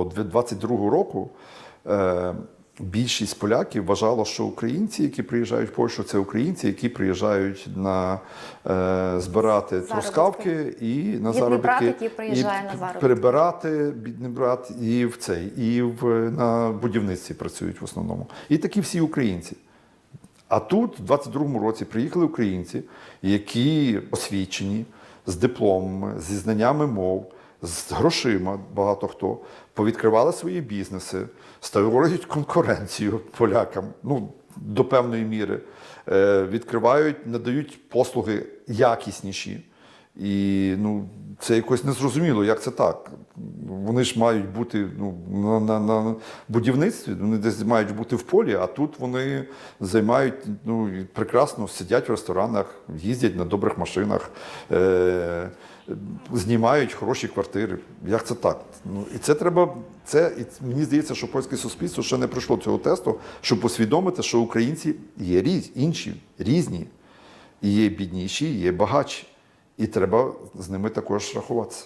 От 22-го року е, більшість поляків вважало, що українці, які приїжджають в Польщу, це українці, які приїжджають на е, збирати трускавки і на Бідний заробітки. брат, який приїжджає і на заробітки. Перебирати бідний брат і в цей, і в на будівництві працюють в основному. І такі всі українці. А тут, в 22-му році, приїхали українці, які освічені з дипломами, зі знаннями мов, з грошима, багато хто, повідкривали свої бізнеси, створюють конкуренцію полякам ну, до певної міри, е, відкривають, надають послуги якісніші. І ну, це якось незрозуміло, як це так. Вони ж мають бути ну, на, на, на будівництві, вони десь мають бути в полі, а тут вони займають ну, прекрасно сидять в ресторанах, їздять на добрих машинах, е, знімають хороші квартири. Як це так? Ну, і це треба. Це, і мені здається, що польське суспільство ще не пройшло цього тесту, щоб усвідомити, що українці є різ, інші, різні. І є бідніші, і є багатші. І треба з ними також рахуватися.